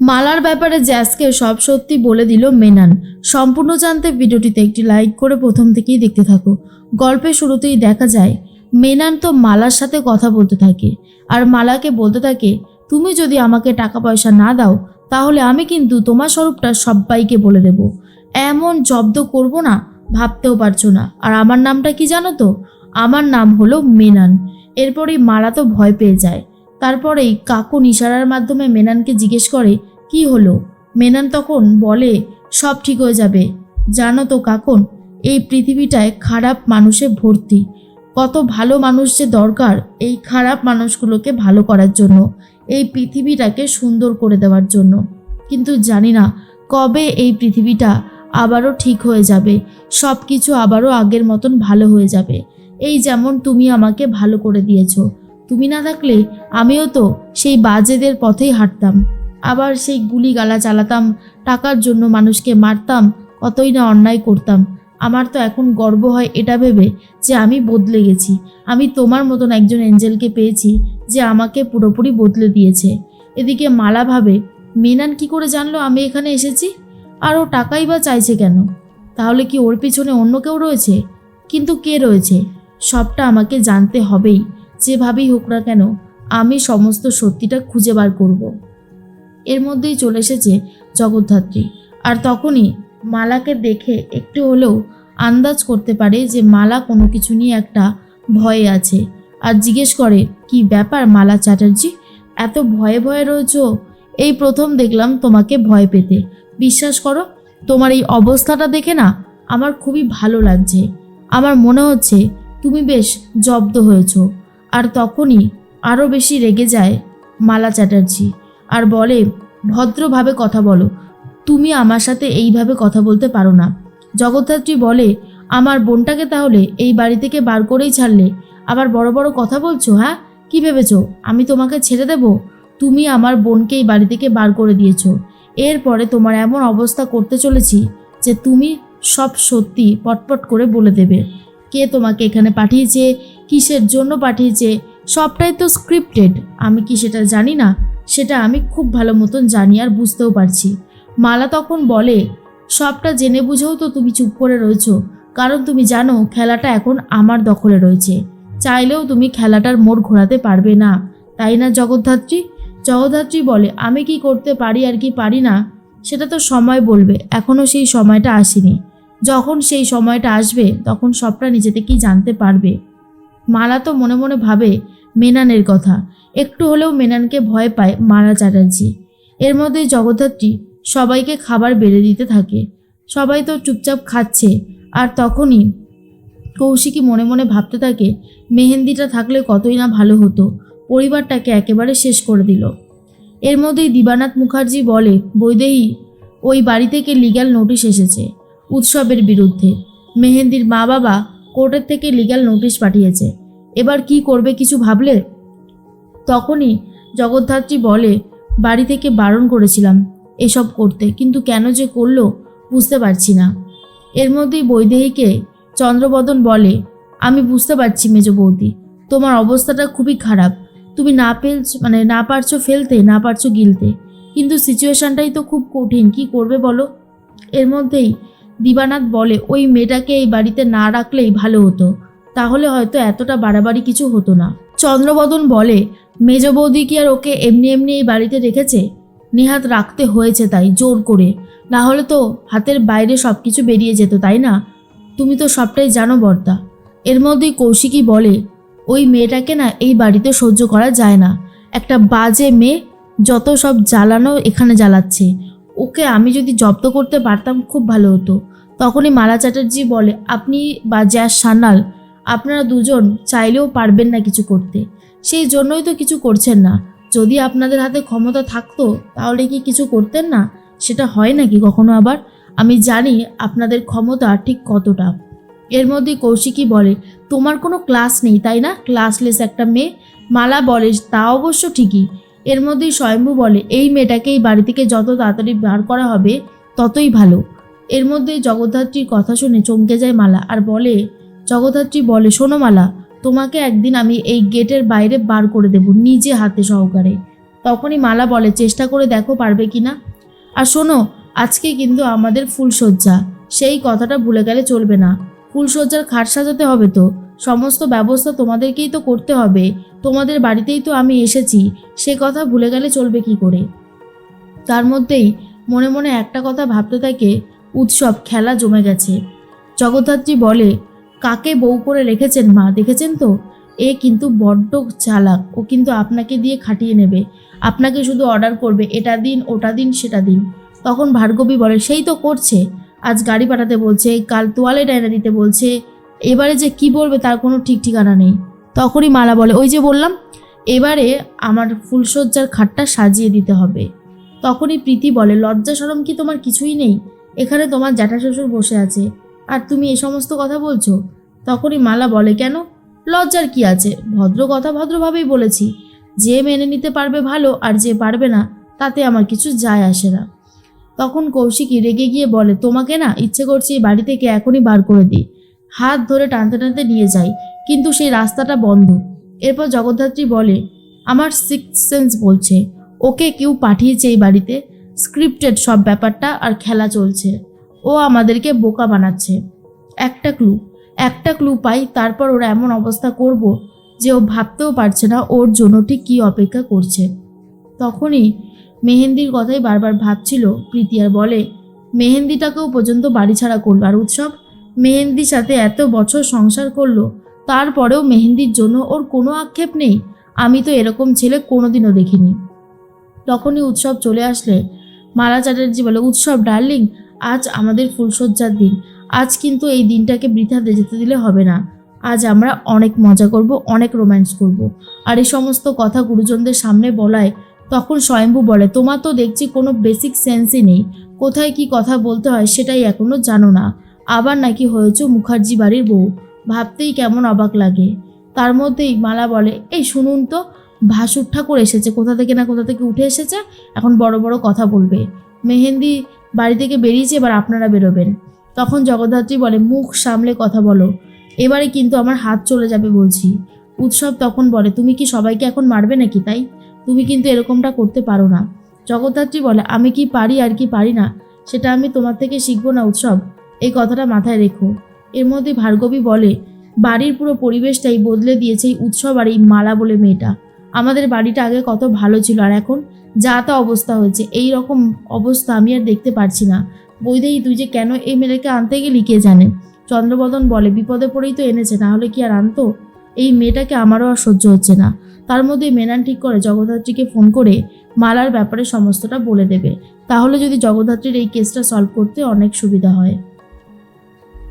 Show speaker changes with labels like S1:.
S1: মালার ব্যাপারে জ্যাসকে সব সত্যি বলে দিল মেনান। সম্পূর্ণ জানতে ভিডিওটিতে একটি লাইক করে প্রথম থেকেই দেখতে থাকো। গল্পের শুরুতেই দেখা যায়, মেনান তো মালার সাথে কথা বলতে থাকে। আর মালাকে বলতে থাকে, তুমি যদি আমাকে টাকা পয়সা না দাও, তাহলে আমি কিন্তু তোমার স্বরূপটা সবাইকে বলে দেব। এমন জব্দ করব না, ভাবতেও পারছ না। আর আমার নামটা কি জানো তো? আমার নাম হলো মেনান। এরপরেই মালা তো ভয় পেয়ে যায়। তারপরেই কাকুন ইশারার মাধ্যমে মেনানকে জিজ্ঞেস করে, কি হলো? মেনান তখন বলে, সব ঠিক হয়ে যাবে। জানো তো কাকুন, এই পৃথিবীটায় খারাপ মানুষে ভর্তি। কত ভালো মানুষ যে দরকার এই খারাপ মানুষগুলোকে ভালো করার জন্য, এই পৃথিবীটাকে সুন্দর করে দেওয়ার জন্য। কিন্তু জানি না কবে এই পৃথিবীটা আবারও ঠিক হয়ে যাবে সব কিছু আবারও আগের মতন ভালো হয়ে যাবে। এই যেমন তুমি আমাকে ভালো করে দিয়েছ তুমি না থাকলে আমিও তো সেই বাজেদের পথেই হাঁটতাম। আবার সেই গুলি গালা চালাতাম, টাকার জন্য মানুষকে মারতাম, কতই না অন্যায় করতাম। আমার তো এখন গর্ব হয় এটা ভেবে যে আমি বদলে গেছি। আমি তোমার মতন একজন এঞ্জেলকে পেয়েছি যে আমাকে পুরোপুরি বদলে দিয়েছে। এদিকে মালা ভাবে, মেনান কি করে জানলো আমি এখানে এসেছি? আর ও টাকাই বা চাইছে কেন? তাহলে কি ওর পিছনে অন্য কেউ রয়েছে? কিন্তু কে রয়েছে? সবটা আমাকে জানতে হবেই। যেভাবেই হোক না কেন, আমি সমস্ত সত্যিটা খুঁজে বার করব। এর মধ্যেই চলে এসেছে জগদ্ধাত্রী। আর তখনই মালাকে দেখে একটু হলেও আন্দাজ করতে পারে যে মালা কোনো কিছু নিয়ে একটা ভয়ে আছে। আর জিজ্ঞেস করে, কি ব্যাপার মালা চ্যাটার্জি? এত ভয়ে ভয়ে রয়েছো? এই প্রথম দেখলাম তোমাকে ভয় পেতে। বিশ্বাস করো, তোমার এই অবস্থাটা দেখে না আমার খুবই ভালো লাগছে। আমার মনে হচ্ছে তুমি বেশ জব্দ হয়েছো। আর তখনই আরও বেশি রেগে যায় মালা চ্যাটার্জি আর বলে, ভদ্রভাবে কথা বলো। তুমি আমার সাথে এইভাবে কথা বলতে পারো না। জগদ্ধাত্রী বলে, আমার বোনটাকে তাহলে এই বাড়ি থেকে বার করেই ছাড়লে। আবার বড় বড় কথা বলছো হ্যাঁ? কি ভেবেছো? আমি তোমাকে ছেড়ে দেব? তুমি আমার বোনকে এই বাড়ি থেকে বার করে দিয়েছ। এরপরে তোমার এমন অবস্থা করতে চলেছি যে তুমি সব সত্যি পটপট করে বলে দেবে। কে তোমাকে এখানে পাঠিয়েছে? কিসের জন্য পাঠিয়েছে? সবটাই তো স্ক্রিপ্টেড আমি কি সেটা জানি না? সেটা আমি খুব ভালো মতন জানি আর বুঝতেও পারছি। মালা তখন বলে, সবটা জেনে বুঝেও তো তুমি চুপ করে রয়েছো। কারণ তুমি জানো, খেলাটা এখন আমার দখলে রয়েছে। চাইলেও তুমি খেলাটার মোড় ঘোরাতে পারবে না। তাই না, জগদ্ধাত্রী? জগদ্ধাত্রী বলে, আমি কি করতে পারি আর কি পারি না? সেটা তো সময় বলবে। এখনও সেই সময়টা আসেনি। যখন সেই সময়টা আসবে, তখন সবটা নিজে থেকেই জানতে পারবে? মালা তো মনে মনে ভাবে মেনানের কথা। একটু হলেও মেনানকে ভয় পায় মালা চ্যাটার্জি। এর মধ্যেই জগদ্ধাত্রী সবাইকে খাবার বেড়ে দিতে থাকে। সবাই তো চুপচাপ খাচ্ছে। আর তখনই কৌশিকী মনে মনে ভাবতে থাকে, মেহেন্দিটা থাকলে কতই না ভালো হতো। পরিবারটাকে একেবারে শেষ করে দিল। এর মধ্যেই দিবানাথ মুখার্জি বলে, বৈদেহী, ওই বাড়ি থেকে লিগ্যাল নোটিশ এসেছে উৎসবের বিরুদ্ধে। মেহেন্দির মা বাবা কোর্টের থেকে লিগ্যাল নোটিশ পাঠিয়েছে। এবার কি করবে কিছু ভাবলে? তখনই জগদ্ধাত্রী বলে, বাড়ি থেকে বারণ করেছিলাম এসব করতে, কিন্তু কেন যে করল বুঝতে পারছি না। এর মধ্যেই বৈদেহীকে চন্দ্রবদন বলে, আমি বুঝতে পারছি মেজ বৌদি, তোমার অবস্থাটা খুবই খারাপ। তুমি না পেলছ মানে না পারছ ফেলতে, না পারছ গিলতে। কিন্তু সিচুয়েশানটাই তো খুব কঠিন, কি করবে বলো? এর মধ্যেই দিবানাথ বলে, ওই মেয়েটাকে এই বাড়িতে না রাখলেই ভালো হতো। তাহলে হয়তো এতটা বাড়াবাড়ি কিছু হতো না। চন্দ্রবদন বলে, মেজ বৌদি কি আর ওকে এমনি এমনি এই বাড়িতে রেখেছে? নেহাত রাখতে হয়েছে তাই, জোর করে। না হলে তো হাতের বাইরে সব কিছু বেরিয়ে যেত, তাই না? তুমি তো সবটাই জানো, বর্দা। এর মধ্যেই কৌশিকী বলে, ওই মেয়েটাকে না এই বাড়িতে সহ্য করা যায় না। একটা বাজে মেয়ে যত সব জ্বালানো এখানে জ্বালাচ্ছে। ওকে আমি যদি জব্দ করতে পারতাম খুব ভালো হতো। তখনই মালা চ্যাটার্জি বলে, আপনি বা জ্যাস সান্যাল, আপনারা দুজন চাইলেও পারবেন না কিছু করতে। সেই জন্যই তো কিছু করছেন না। যদি আপনাদের হাতে ক্ষমতা থাকতো, তাহলে কি কিছু করতেন না? সেটা হয় নাকি কখনো আবার? আমি জানি আপনাদের ক্ষমতা ঠিক কতটা। এর মধ্যে কৌশিকী বলে, তোমার কোনো ক্লাস নেই, তাই না? ক্লাসলেস একটা মেয়ে। মালা বলে, তা অবশ্য ঠিকই। এর মধ্যেই স্বয়ম্ভু বলে, এই মেয়েটাকে এই বাড়ি থেকে যত তাড়াতাড়ি বার করা হবে, ততই ভালো। এর মধ্যে জগদ্ধাত্রীর কথা শুনে চমকে যায় মালা আর বলে, জগদ্ধাত্রী, বলে, শোনো মালা, তোমাকে একদিন আমি এই গেটের বাইরে বার করে দেব নিজে হাতে সহকারে। তখনই মালা বলে, চেষ্টা করে দেখো পারবে কি না? আর শোনো, আজকে কিন্তু আমাদের ফুলসজ্জা সেই কথাটা ভুলে গেলে চলবে না। ফুলসজ্জার খাট সাজাতে হবে তো। সমস্ত ব্যবস্থা তোমাদেরকেই তো করতে হবে। তোমাদের বাড়িতেই তো আমি এসেছি। সে কথা ভুলে গেলে চলবে কি করে? তার মধ্যেই মনে মনে একটা কথা ভাবতে থাকে, উৎসব, খেলা জমে গেছে। জগদ্ধাত্রী বলে, কাকে বউ করে রেখেছেন মা? দেখেছেন তো? এ কিন্তু বড্ড চালাক। ও কিন্তু আপনাকে দিয়ে খাটিয়ে নেবে। আপনাকে শুধু অর্ডার করবে, এটা দিন, ওটা দিন, সেটা দিন। তখন ভার্গবী বলে, সেই তো করছে। আজ গাড়ি পাঠাতে বলছে কাল তোয়ালে ডায়না দিতে বলছে, এবারে যে কি বলবে তার কোনো ঠিক ঠিকানা নেই। তখনই মালা বলে, ওই যে বললাম, এবারে আমার ফুলসজ্জার খাটটা সাজিয়ে দিতে হবে। তখনই প্রীতি বলে, লজ্জা সরম কি তোমার কিছুই নেই? এখানে তোমার জ্যাঠা শ্বশুর বসে আছে, আর তুমি এ সমস্ত কথা বলছো? তখনই মালা বলে, কেন? লজ্জার কি আছে? ভদ্র কথা ভদ্রভাবেই বলেছি, যে মেনে নিতে পারবে ভালো আর যে পারবে না, তাতে আমার কিছু যায় আসে না। তখন কৌশিকী রেগে গিয়ে বলে, তোমাকে না, ইচ্ছে করছে বাড়ি থেকে এখনই বার করে দিই। হাত ধরে টানতে টানতে নিয়ে যাই, কিন্তু সেই রাস্তাটা বন্ধ। এরপর জগদ্ধাত্রী বলে, আমার সিক্স সেন্স বলছে। ওকে কেউ পাঠিয়েছে এই বাড়িতে। স্ক্রিপ্টেড সব ব্যাপারটা আর খেলা চলছে। ও আমাদেরকে বোকা বানাচ্ছে। একটা ক্লু একটা ক্লু পাই, তারপর ওরা এমন অবস্থা করব যে ও ভাবতেও পারছে না ওর জন্য ঠিক কী অপেক্ষা করছে। তখনই মেহেন্দির কথাই বারবার ভাবছিল প্রীতি আর বলে, মেহেন্দিটাকেও পর্যন্ত বাড়ি ছাড়া করল আর উৎসব? মেহেন্দির সাথে এত বছর সংসার করল, তারপরেও মেহেন্দির জন্য ওর কোনো আক্ষেপ নেই? আমি তো এরকম ছেলে কোনোদিনও দেখিনি। তখনই উৎসব চলে আসলে। মালা চ্যাটার্জি বলে, উৎসব, ডার্লিং, আজ আমাদের ফুলসজ্জার দিন। আজ কিন্তু এই দিনটাকে বৃথা দিয়ে যেতে দিলে হবে না। আজ আমরা অনেক মজা করব, অনেক রোম্যান্স করব। আর এই সমস্ত কথা গুরুজনদের সামনে বলায় তখন স্বয়ম্ভু বলে, তোমার তো দেখছি কোনো বেসিক সেন্সই নেই। কোথায় কি কথা বলতে হয় সেটাই এখনও জানো না। আবার নাকি হয়েছে মুখার্জি বাড়ির বউ। ভাবতেই কেমন অবাক লাগে। তার মধ্যেই মালা বলে, এই শুনুন তো, ভাসুর ঠাকুর এসেছে। কোথা থেকে না কোথা থেকে উঠে এসেছে, এখন বড় বড় কথা বলবে। মেহেন্দি বাড়ি থেকে বেরিয়েছে, এবার আপনারা বেরোবেন। তখন জগদ্ধাত্রী বলে, মুখ সামলে কথা বলো। এবারে কিন্তু আমার হাত চলে যাবে বলছি। উৎসব তখন বলে, তুমি কি সবাইকে এখন মারবে নাকি তাই? তুমি কিন্তু এরকমটা করতে পারো না। জগদ্ধাত্রী বলে, আমি কি পারি আর কি পারি না? সেটা আমি তোমার থেকে শিখব না উৎসব। এই কথাটা মাথায় রেখো। এর মধ্যে ভার্গবী বলে, বাড়ির পুরো পরিবেশটাই বদলে দিয়েছে এই উৎসব আর এই মালা বলে মেয়েটা। আমাদের বাড়িটা আগে কত ভালো ছিল আর এখন যা তা অবস্থা হয়েছে, এই রকম অবস্থা আমি আর দেখতে পারছি না। বৈদেহী, তুই যে কেন এই মেয়েটাকে আনতে গেলি কে জানে? চন্দ্রবদন বলে, বিপদে পড়েই তো এনেছে না হলে কি আর আনতো? এই মেয়েটাকে আমারও আর সহ্য হচ্ছে না। তার মধ্যে মেনান ঠিক করে জগদ্ধাত্রীকে ফোন করে মালার ব্যাপারে সমস্তটা বলে দেবে। তাহলে যদি জগদ্ধাত্রীর এই কেসটা সলভ করতে অনেক সুবিধা হয়।